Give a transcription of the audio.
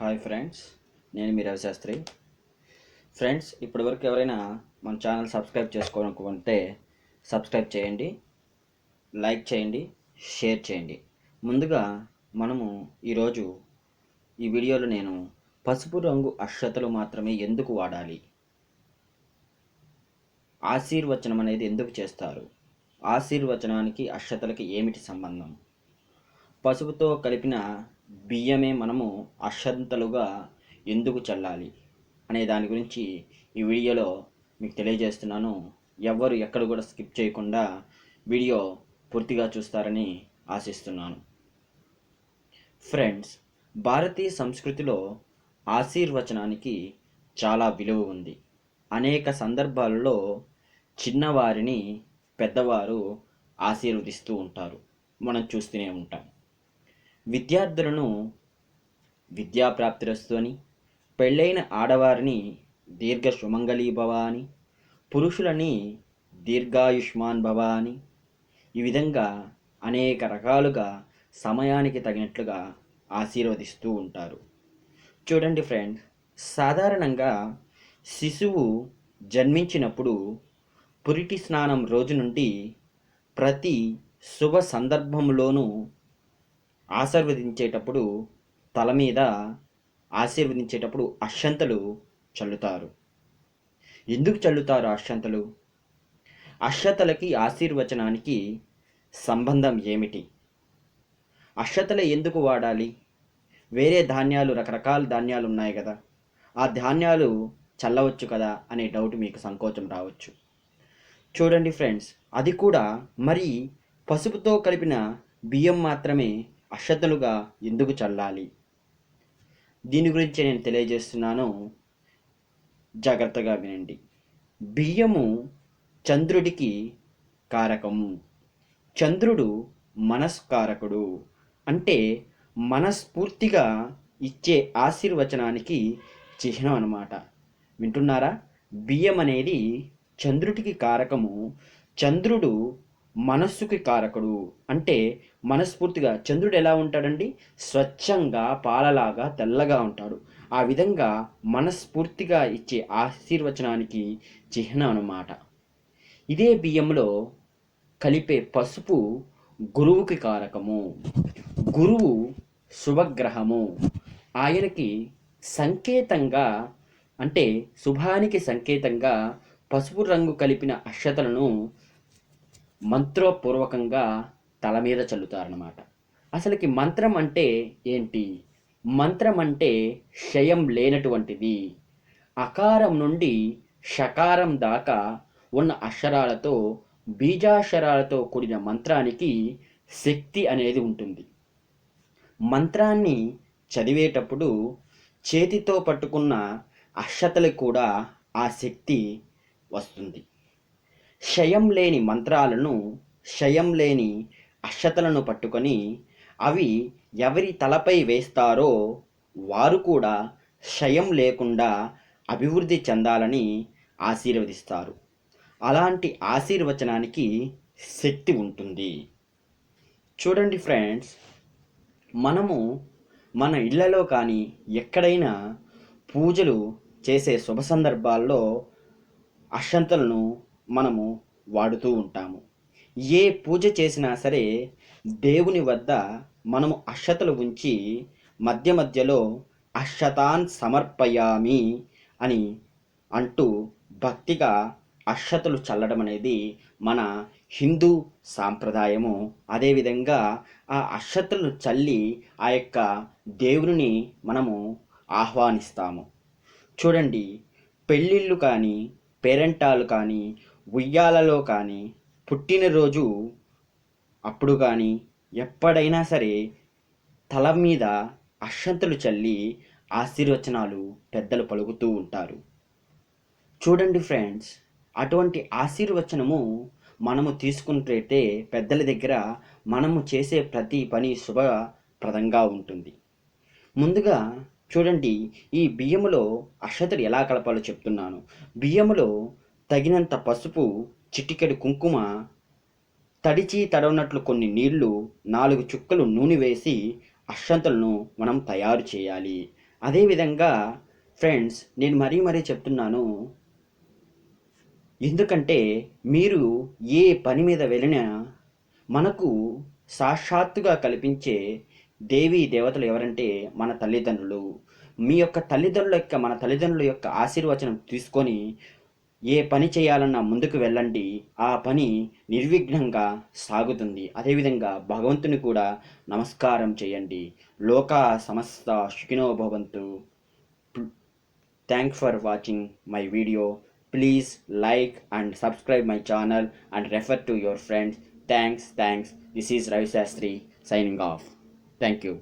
Hi friends నేను మీ Ravi Shastri. Friends ఇప్పటివరకు ఎవరైనా మన ఛానల్ సబ్స్క్రైబ్ చేసుకోవాలనుకుంటే సబ్స్క్రైబ్ చేయండి లైక్ చేయండి షేర్ చేయండి. ముందుగా మనము ఈరోజు ఈ వీడియోలో నేను పసుపు రంగు అక్షతలు మాత్రమే ఎందుకు వాడాలి? ఆశీర్వచనం అనేది ఎందుకు చేస్తారు? ఆశీర్వచనానికి అక్షతలకి ఏమిటి సంబంధం? పసుపుతో కలిపిన బియ్యమే మనము అక్షంతలుగా ఎందుకు చల్లాలి అనే దాని గురించి ఈ వీడియోలో మీకు తెలియజేస్తున్నాను. ఎవ్వరు ఎక్కడ కూడా స్కిప్ చేయకుండా వీడియో పూర్తిగా చూస్తారని ఆశిస్తున్నాను. ఫ్రెండ్స్ భారతీయ సంస్కృతిలో ఆశీర్వచనానికి చాలా విలువ ఉంది. అనేక సందర్భాలలో చిన్నవారిని పెద్దవారు ఆశీర్వదిస్తూ ఉంటారు. మనం చూస్తూనే ఉంటాం. విద్యార్థులను విద్యాప్రాప్తిరస్తు అని పెళ్ళైన ఆడవారిని దీర్ఘ సుమంగళీ భవ అని పురుషులని దీర్ఘాయుష్మాన్ భవ అని ఈ విధంగా అనేక రకాలుగా సమయానికి తగినట్లుగా ఆశీర్వదిస్తూ ఉంటారు. చూడండి ఫ్రెండ్స్ సాధారణంగా శిశువు జన్మించినప్పుడు పురిటి స్నానం రోజు నుండి ప్రతి శుభ సందర్భంలోనూ ఆశీర్వదించేటప్పుడు తల మీద ఆశీర్వదించేటప్పుడు అక్షంతలు చల్లుతారు. ఎందుకు చల్లుతారు అక్షంతలు? అక్షతలకి ఆశీర్వచనానికి సంబంధం ఏమిటి? అక్షతలు ఎందుకు వాడాలి? వేరే ధాన్యాలు రకరకాల ధాన్యాలు ఉన్నాయి కదా ఆ ధాన్యాలు చల్లవచ్చు కదా అనే డౌట్ మీకు సంకోచం రావచ్చు. చూడండి ఫ్రెండ్స్ అది కూడా మరి పసుపుతో కలిపిన బియ్యం మాత్రమే అక్షతలుగా ఎందుకు చల్లాలి? దీని గురించి నేను తెలియజేస్తున్నాను. జాగ్రత్తగా వినండి. బియ్యము చంద్రుడికి కారకము. చంద్రుడు మనస్కారకుడు. అంటే మనస్ఫూర్తిగా ఇచ్చే ఆశీర్వచనానికి చిహ్నం అన్నమాట. వింటున్నారా? బియ్యం అనేది చంద్రుడికి కారకము. చంద్రుడు మనస్సుకి కారకుడు అంటే మనస్ఫూర్తిగా చంద్రుడు ఎలా ఉంటాడండి? స్వచ్ఛంగా పాలలాగా తెల్లగా ఉంటాడు. ఆ విధంగా మనస్ఫూర్తిగా ఇచ్చే ఆశీర్వచనానికి చిహ్నం అన్నమాట. ఇదే బియ్యంలో కలిపే పసుపు గురువుకి కారకము. గురువు శుభగ్రహము. ఆయనకి సంకేతంగా అంటే శుభానికి సంకేతంగా పసుపు రంగు కలిపిన అక్షతలను మంత్రపూర్వకంగా తల మీద చల్లుతారనమాట అసలుకి మంత్రం అంటే ఏంటి? మంత్రం అంటే క్షయం లేనటువంటిది. అకారం నుండి షకారం దాకా ఉన్న అక్షరాలతో బీజాక్షరాలతో కూడిన మంత్రానికి శక్తి అనేది ఉంటుంది. మంత్రాన్ని చదివేటప్పుడు చేతితో పట్టుకున్న అక్షతలకు కూడా ఆ శక్తి వస్తుంది. క్షయం లేని మంత్రాలను క్షయం లేని అక్షతలను పట్టుకొని అవి ఎవరి తలపై వేస్తారో వారు కూడా క్షయం లేకుండా అభివృద్ధి చెందాలని ఆశీర్వదిస్తారు. అలాంటి ఆశీర్వచనానికి శక్తి ఉంటుంది. చూడండి ఫ్రెండ్స్ మనము మన ఇళ్ళలో కానీ ఎక్కడైనా పూజలు చేసే శుభ సందర్భాల్లో అక్షంతలను మనము వాడుతూ ఉంటాము. ఏ పూజ చేసినా సరే దేవుని వద్ద మనము అక్షతలు ఉంచి మధ్య మధ్యలో అక్షతాన్ సమర్పయామి అని అంటూ భక్తిగా అక్షతలు చల్లడం అనేది మన హిందూ సాంప్రదాయము. అదేవిధంగా ఆ అక్షతలు చల్లి ఆ యొక్క దేవుని మనము ఆహ్వానిస్తాము. చూడండి పెళ్ళిళ్ళు కానీ పేరెంటాలు కానీ ఉయ్యాలలో కానీ పుట్టినరోజు అప్పుడు కానీ ఎప్పుడైనా సరే తల మీద అక్షంతలు చల్లి ఆశీర్వచనాలు పెద్దలు పలుకుతూ ఉంటారు. చూడండి ఫ్రెండ్స్ అటువంటి ఆశీర్వచనము మనము తీసుకున్నట్లయితే పెద్దల దగ్గర మనము చేసే ప్రతి పని శుభప్రదంగా ఉంటుంది. ముందుగా చూడండి ఈ బియ్యములో అక్షతలు ఎలా కలపాలో చెప్తున్నాను. బియ్యములో తగినంత పసుపు చిటికెడు కుంకుమ తడిచి తడవనట్లు కొన్ని నీళ్ళు నాలుగు చుక్కలు నూనె వేసి అక్షంతలను మనం తయారు చేయాలి. అదేవిధంగా ఫ్రెండ్స్ నేను మరీ మరీ చెప్తున్నాను. ఎందుకంటే మీరు ఏ పని మీద వెళ్ళినా మనకు సాక్షాత్తుగా కల్పించే దేవీ దేవతలు ఎవరంటే మన తల్లిదండ్రులు. మీ యొక్క తల్లిదండ్రుల యొక్క మన తల్లిదండ్రుల యొక్క ఆశీర్వచనం తీసుకొని ఏ పని చేయాలన్నా ముందుకు వెళ్ళండి. ఆ పని నిర్విఘ్నంగా సాగుతుంది. అదేవిధంగా భగవంతుని కూడా నమస్కారం చేయండి. లోక సమస్త సుఖినో భవంతు. Thank for watching my video please like and subscribe my channel and refer to your friends thanks thanks this is Ravi Shastri signing off thank you